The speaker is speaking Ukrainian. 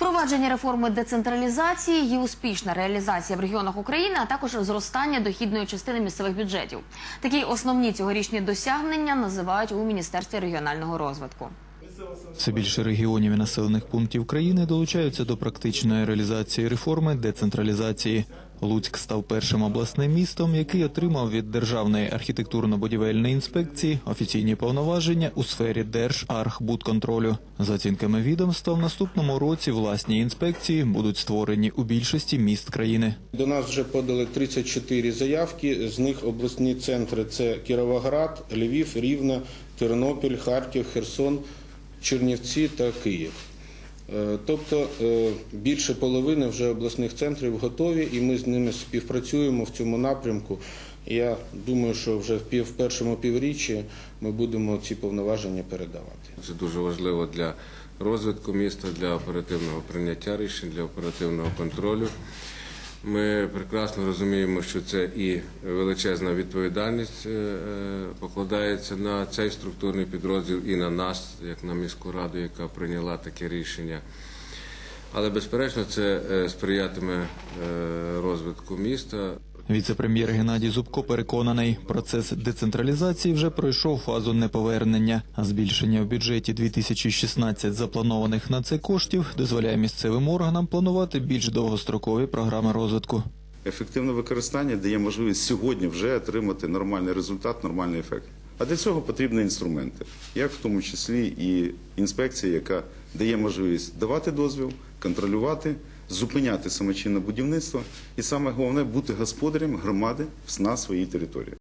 Впровадження реформи децентралізації, її успішна реалізація в регіонах України, а також зростання дохідної частини місцевих бюджетів. Такі основні цьогорічні досягнення називають у Міністерстві регіонального розвитку. Все більше регіонів і населених пунктів країни долучаються до практичної реалізації реформи децентралізації. Луцьк став першим обласним містом, який отримав від Державної архітектурно-будівельної інспекції офіційні повноваження у сфері Держархбудконтролю. За оцінками відомства, в наступному році власні інспекції будуть створені у більшості міст країни. До нас вже подали 34 заявки. З них обласні центри це Кіровоград, Львів, Рівне, Тернопіль, Харків, Херсон, Чернівці та Київ. Е, Тобто е, більше половини вже обласних центрів готові, і ми з ними співпрацюємо в цьому напрямку. Я думаю, що вже в першому півріччі ми будемо ці повноваження передавати. Це дуже важливо для розвитку міста, для оперативного прийняття рішень, для оперативного контролю. Ми прекрасно розуміємо, що це і величезна відповідальність е, е, покладається на цей структурний підрозділ і на нас, як на міську раду, яка прийняла таке рішення. Але безперечно, це е, сприятиме розвитку міста. Віце-прем'єр Геннадій Зубко переконаний, процес децентралізації вже пройшов фазу неповернення. А збільшення в бюджеті 2016 запланованих на це коштів дозволяє місцевим органам планувати більш довгострокові програми розвитку. Ефективне використання дає можливість сьогодні вже отримати нормальний результат, нормальний ефект. А для цього потрібні інструменти, як в тому числі і інспекція, яка дає можливість давати дозвіл, контролювати, зупиняти самочинне будівництво і саме головне бути господарем громади на своїй території.